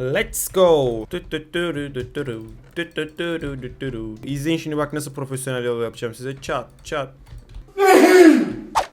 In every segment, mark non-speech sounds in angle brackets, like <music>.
Let's go. İzleyin şimdi bak nasıl profesyonel yol yapacağım size. Çat çat.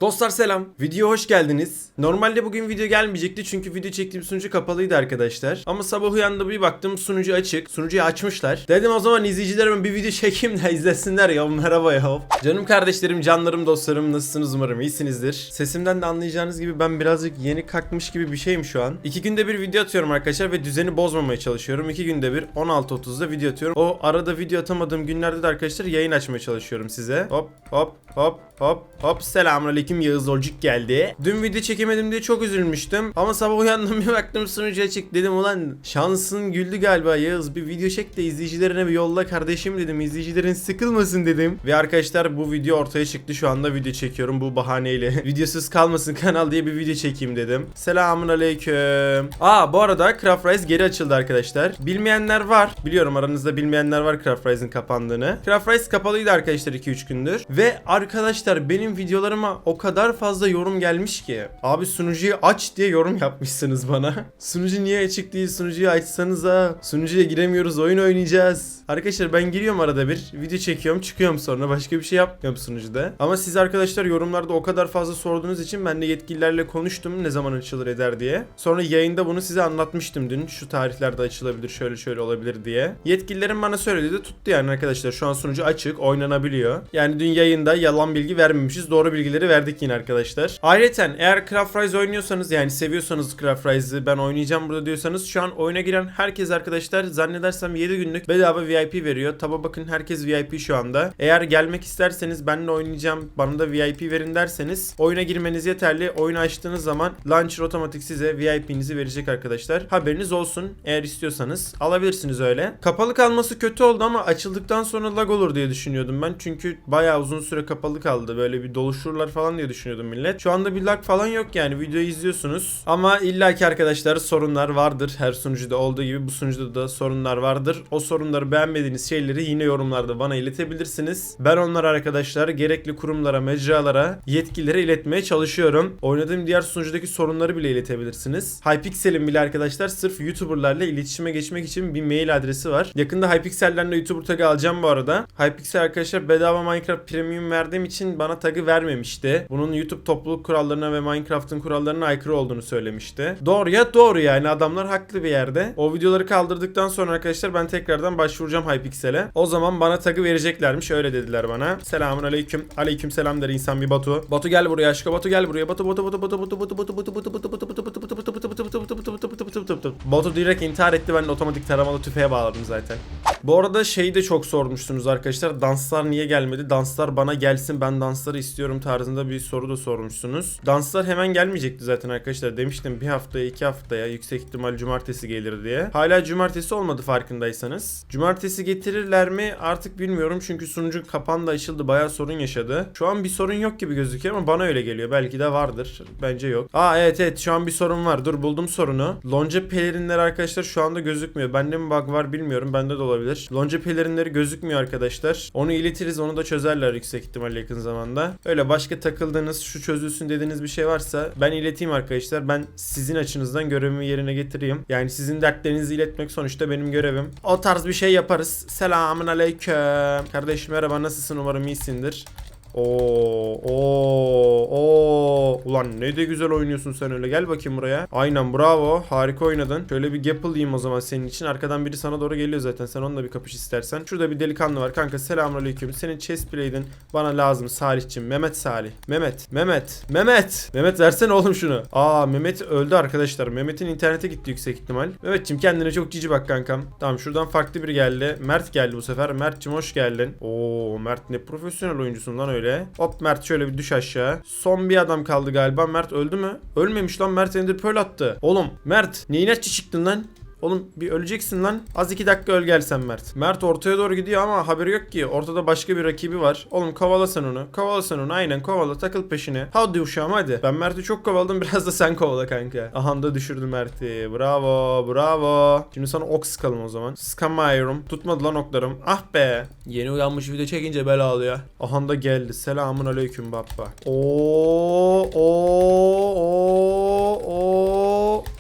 Dostlar selam. Video hoş geldiniz. Normalde bugün video gelmeyecekti çünkü video çektiğim sunucu kapalıydı arkadaşlar. Ama sabah uyandım bir baktım sunucu açık. Sunucuyu açmışlar. Dedim o zaman izleyicilerime bir video çekeyim de <laughs> izlesinler ya. Merhaba ya. Canım kardeşlerim, canlarım, dostlarım nasılsınız umarım iyisinizdir. Sesimden de anlayacağınız gibi ben birazcık yeni kalkmış gibi bir şeyim şu an. İki günde bir video atıyorum arkadaşlar ve düzeni bozmamaya çalışıyorum. İki günde bir 16.30'da video atıyorum. O arada video atamadığım günlerde de arkadaşlar yayın açmaya çalışıyorum size. Hop hop hop hop hop selamünaleyküm Yağız Olcuk geldi. Dün video çekemedim diye çok üzülmüştüm. Ama sabah uyandım <laughs> bir baktım sunucu açık dedim ulan şansın güldü galiba Yağız bir video çek de izleyicilerine bir yolla kardeşim dedim. İzleyicilerin sıkılmasın dedim. Ve arkadaşlar bu video ortaya çıktı şu anda video çekiyorum bu bahaneyle. <laughs> Videosuz kalmasın kanal diye bir video çekeyim dedim. Selamun aleyküm. Aa bu arada Craft Rise geri açıldı arkadaşlar. Bilmeyenler var. Biliyorum aranızda bilmeyenler var Craft Rise'ın kapandığını. Craft Rise kapalıydı arkadaşlar 2-3 gündür. Ve arkadaşlar benim videolarıma o kadar fazla yorum gelmiş ki. Abi sunucuyu aç diye yorum yapmışsınız bana. <laughs> Sunucu niye açık değil? Sunucuyu açsanıza. Sunucuya giremiyoruz. Oyun oynayacağız. Arkadaşlar ben giriyorum arada bir. Video çekiyorum çıkıyorum sonra. Başka bir şey yapmıyorum sunucuda. Ama siz arkadaşlar yorumlarda o kadar fazla sorduğunuz için ben de yetkililerle konuştum ne zaman açılır eder diye. Sonra yayında bunu size anlatmıştım dün. Şu tarihlerde açılabilir şöyle şöyle olabilir diye. Yetkililerin bana söylediği de tuttu yani arkadaşlar. Şu an sunucu açık oynanabiliyor. Yani dün yayında yalan bilgi vermemişiz. Doğru bilgileri verdik yine arkadaşlar. Ayrıca eğer Craft Rise oynuyorsanız yani seviyorsanız Craft Rise'ı ben oynayacağım burada diyorsanız şu an oyuna giren herkes arkadaşlar zannedersem 7 günlük bedava VIP veriyor. Taba bakın herkes VIP şu anda. Eğer gelmek isterseniz benimle oynayacağım bana da VIP verin derseniz oyuna girmeniz yeterli. Oyunu açtığınız zaman Launcher otomatik size VIP'nizi verecek arkadaşlar. Haberiniz olsun. Eğer istiyorsanız alabilirsiniz öyle. Kapalı kalması kötü oldu ama açıldıktan sonra lag olur diye düşünüyordum ben. Çünkü bayağı uzun süre kapalı kaldı. Böyle bir doluşurlar falan diye düşünüyordum millet. Şu anda bir lag falan yok yani. Videoyu izliyorsunuz. Ama illaki arkadaşlar sorunlar vardır. Her sunucuda olduğu gibi bu sunucuda da sorunlar vardır. O sorunları beğenmediğiniz şeyleri yine yorumlarda bana iletebilirsiniz. Ben onları arkadaşlar gerekli kurumlara, mecralara, yetkililere iletmeye çalışıyorum. Oynadığım diğer sunucudaki sorunları bile iletebilirsiniz. Hypixel'in bile arkadaşlar sırf YouTuber'larla iletişime geçmek için bir mail adresi var. Yakında Hypixel'den de YouTuber tagı alacağım bu arada. Hypixel arkadaşlar bedava Minecraft Premium verdiğim için bana tagı vermemişti. Bunun YouTube topluluk kurallarına ve Minecraft'ın kurallarına aykırı olduğunu söylemişti. Doğru ya doğru yani adamlar haklı bir yerde. O videoları kaldırdıktan sonra arkadaşlar ben tekrardan başvuracağım Hypixel'e. O zaman bana tagı vereceklermiş öyle dediler bana. Selamun aleyküm. Aleyküm selam der insan bir Batu. Batu gel buraya aşkım. Batu gel buraya. Batu Batu Batu Batu Batu Batu Batu Batu Batu Batu Batu Batu Batu Batu Batu direkt intihar etti ben de otomatik taramalı tüfeğe bağladım zaten. Bu arada şeyi de çok sormuşsunuz arkadaşlar. Danslar niye gelmedi? Danslar bana gelsin ben dansları istiyorum tarzında bir soru da sormuşsunuz. Danslar hemen gelmeyecekti zaten arkadaşlar. Demiştim bir haftaya iki haftaya yüksek ihtimal cumartesi gelir diye. Hala cumartesi olmadı farkındaysanız. Cumartesi getirirler mi artık bilmiyorum çünkü sunucu kapandı açıldı bayağı sorun yaşadı. Şu an bir sorun yok gibi gözüküyor ama bana öyle geliyor. Belki de vardır. Bence yok. Aa evet evet şu an bir sorun var. Dur buldum sorunu. Lonca pelerinler arkadaşlar şu anda gözükmüyor. Bende mi bug var bilmiyorum. Bende de olabilir. Lonca pelerinleri gözükmüyor arkadaşlar. Onu iletiriz onu da çözerler yüksek ihtimalle yakın zamanda. Öyle başka takıldığınız şu çözülsün dediğiniz bir şey varsa ben ileteyim arkadaşlar. Ben sizin açınızdan görevimi yerine getireyim. Yani sizin dertlerinizi iletmek sonuçta benim görevim. O tarz bir şey yaparız. Selamun aleyküm. Kardeşim merhaba nasılsın umarım iyisindir. Oo, oo, oo. Ulan ne de güzel oynuyorsun sen öyle. Gel bakayım buraya. Aynen bravo. Harika oynadın. Şöyle bir gapple'layım o zaman senin için. Arkadan biri sana doğru geliyor zaten. Sen onunla bir kapış istersen. Şurada bir delikanlı var. Kanka selamünaleyküm. Senin chest plate'in bana lazım Salihçim. Mehmet Salih. Mehmet. Mehmet. Mehmet. Mehmet versene oğlum şunu. Aa Mehmet öldü arkadaşlar. Mehmet'in internete gitti yüksek ihtimal. Mehmetçim kendine çok cici bak kankam. Tamam şuradan farklı biri geldi. Mert geldi bu sefer. Mert'cim hoş geldin. Oo Mert ne profesyonel oyuncusun lan öyle. Hop Mert şöyle bir düş aşağı. Son bir adam kaldı galiba. Mert öldü mü? Ölmemiş lan Mert Ender Pearl attı. Oğlum Mert neyin açı çıktın lan? Oğlum bir öleceksin lan. Az iki dakika öl gelsen Mert. Mert ortaya doğru gidiyor ama haberi yok ki. Ortada başka bir rakibi var. Oğlum kovala sen onu. Kovala sen onu. Aynen kovala takıl peşine. Hadi uşağım hadi. Ben Mert'i çok kovaladım. <laughs> Biraz da sen kovala kanka. Aha da düşürdü Mert'i. Bravo bravo. Şimdi sana ok sıkalım o zaman. Sıkamıyorum. Tutmadı lan oklarım. Ah be. Yeni uyanmış video çekince bela alıyor. Aha da geldi. Selamun aleyküm baba. Oo oo oo oo.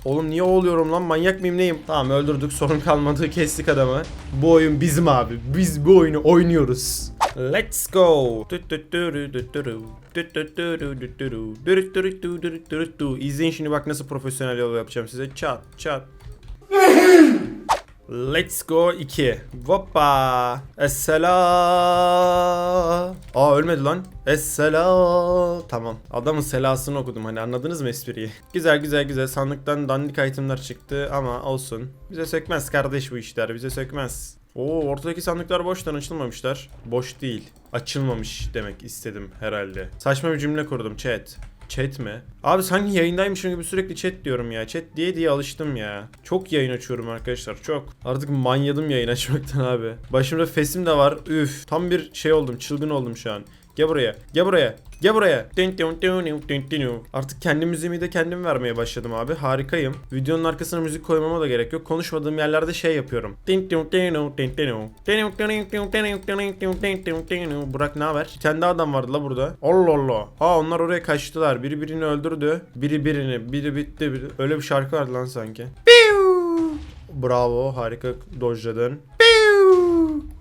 Oğlum niye oluyorum lan manyak mıyım neyim? Tamam öldürdük sorun kalmadı kestik adamı. Bu oyun bizim abi. Biz bu oyunu oynuyoruz. Let's go. İzleyin şimdi bak nasıl profesyonel yol yapacağım size. Çat çat. Let's go 2. Hoppa. Esselam. Aa ölmedi lan. Esselam. Tamam. Adamın selasını okudum. Hani anladınız mı espriyi? Güzel güzel güzel. Sandıktan dandik itemler çıktı ama olsun. Bize sökmez kardeş bu işler. Bize sökmez. Oo ortadaki sandıklar boştan açılmamışlar. Boş değil. Açılmamış demek istedim herhalde. Saçma bir cümle kurdum chat. Chat mi? Abi sanki yayındaymışım gibi sürekli chat diyorum ya. Chat diye diye alıştım ya. Çok yayın açıyorum arkadaşlar çok. Artık manyadım yayın açmaktan abi. Başımda fesim de var. Üf. Tam bir şey oldum. Çılgın oldum şu an. Gel buraya. Gel buraya. Gel buraya. Artık kendi müziğimi de kendim vermeye başladım abi. Harikayım. Videonun arkasına müzik koymama da gerek yok. Konuşmadığım yerlerde şey yapıyorum. Burak ne haber? Daha adam vardı la burada. Allah Allah. Ha onlar oraya kaçtılar. Biri birini öldürdü. Biri birini. Biri bitti. Biri... Öyle bir şarkı vardı lan sanki. Bravo. Harika dojladın.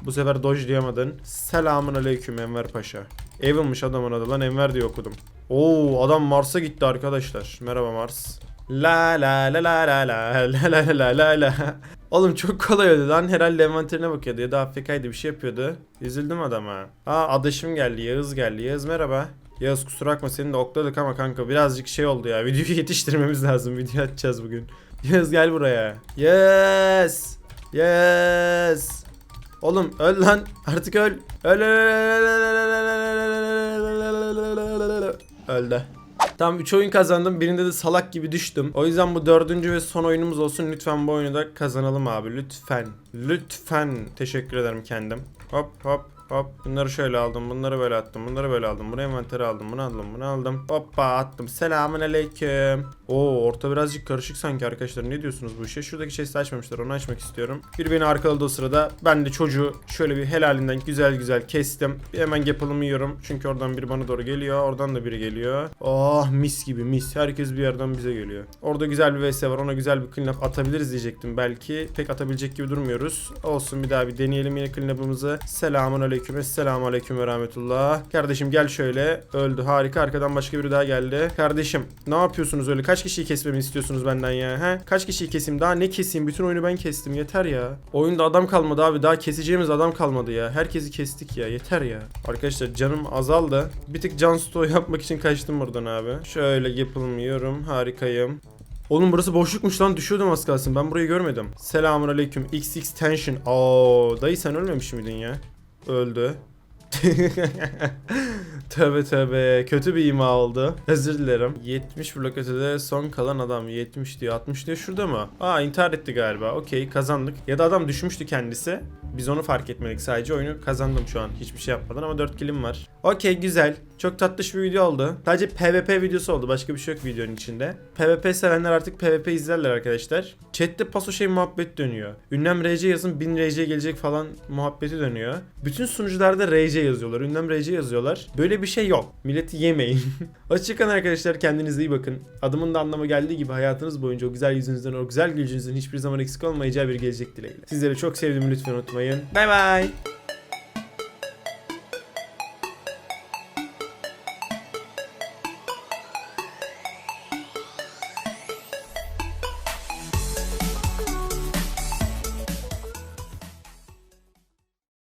Bu sefer doj diyemadın. Selamun aleyküm Enver Paşa. Evil'mış adamın adı lan Enver diye okudum. Oo adam Mars'a gitti arkadaşlar. Merhaba Mars. La la la la la la la la la la la. Oğlum çok kolay öldü lan. Herhalde envanterine bakıyordu ya da AFK'ydı bir şey yapıyordu. Üzüldüm adama. Aa adaşım geldi. Yağız geldi. Yağız merhaba. Yağız kusura bakma seni de okladık ama kanka birazcık şey oldu ya. Videoyu yetiştirmemiz lazım. Video atacağız bugün. Yağız gel buraya. Yes. Yes. Oğlum öl lan. Artık öl. Öl. Öldü. Tamam 3 oyun kazandım. Birinde de salak gibi düştüm. O yüzden bu dördüncü ve son oyunumuz olsun. Lütfen bu oyunu da kazanalım abi. Lütfen. Lütfen. Teşekkür ederim kendim. Hop hop hop. Bunları şöyle aldım. Bunları böyle attım. Bunları böyle aldım. Bunu envantere aldım. Bunu aldım. Bunu aldım. Hoppa attım. Selamun aleyküm. Oo orta birazcık karışık sanki arkadaşlar. Ne diyorsunuz bu işe? Şuradaki chest'i açmamışlar. Onu açmak istiyorum. Bir beni arkaladı o sırada. Ben de çocuğu şöyle bir helalinden güzel güzel kestim. Bir hemen gapalımı yiyorum. Çünkü oradan biri bana doğru geliyor. Oradan da biri geliyor. Oh mis gibi mis. Herkes bir yerden bize geliyor. Orada güzel bir vs var. Ona güzel bir clean up atabiliriz diyecektim belki. Pek atabilecek gibi durmuyoruz. Olsun bir daha bir deneyelim yine clean up'ımızı. Selamun aleyküm. Esselamu aleyküm ve rahmetullah. Kardeşim gel şöyle. Öldü. Harika. Arkadan başka biri daha geldi. Kardeşim ne yapıyorsunuz öyle? Kaç kişiyi kesmemi istiyorsunuz benden ya? He? Kaç kişiyi keseyim? Daha ne keseyim? Bütün oyunu ben kestim. Yeter ya. Oyunda adam kalmadı abi. Daha keseceğimiz adam kalmadı ya. Herkesi kestik ya. Yeter ya. Arkadaşlar canım azaldı. Bir tık can stoğu <laughs> yapmak için kaçtım buradan abi. Şöyle yapılmıyorum. Harikayım. Oğlum burası boşlukmuş lan düşüyordum az kalsın ben burayı görmedim. Selamun aleyküm XX Tension. Oo dayı sen ölmemiş miydin ya? Öldü. <laughs> tövbe tövbe kötü bir ima oldu. Özür dilerim. 70 blok ötede son kalan adam 70 diyor 60 diyor şurada mı? Aa intihar etti galiba. Okey kazandık. Ya da adam düşmüştü kendisi. Biz onu fark etmedik sadece oyunu kazandım şu an hiçbir şey yapmadan ama 4 kilim var. Okey güzel. Çok tatlış bir video oldu. Sadece PvP videosu oldu. Başka bir şey yok videonun içinde. PvP sevenler artık PvP izlerler arkadaşlar. Chat'te paso şey muhabbet dönüyor. Ünlem RC yazın 1000 RC gelecek falan muhabbeti dönüyor. Bütün sunucularda RC yazıyorlar. Ünlem RC yazıyorlar. Böyle bir şey yok. Milleti yemeyin. <laughs> Hoşçakalın arkadaşlar. Kendinize iyi bakın. Adımın da anlamı geldiği gibi hayatınız boyunca o güzel yüzünüzden, o güzel gülcünüzün hiçbir zaman eksik olmayacağı bir gelecek dileğiyle. Sizleri çok sevdiğimi lütfen unutmayın. 拜拜。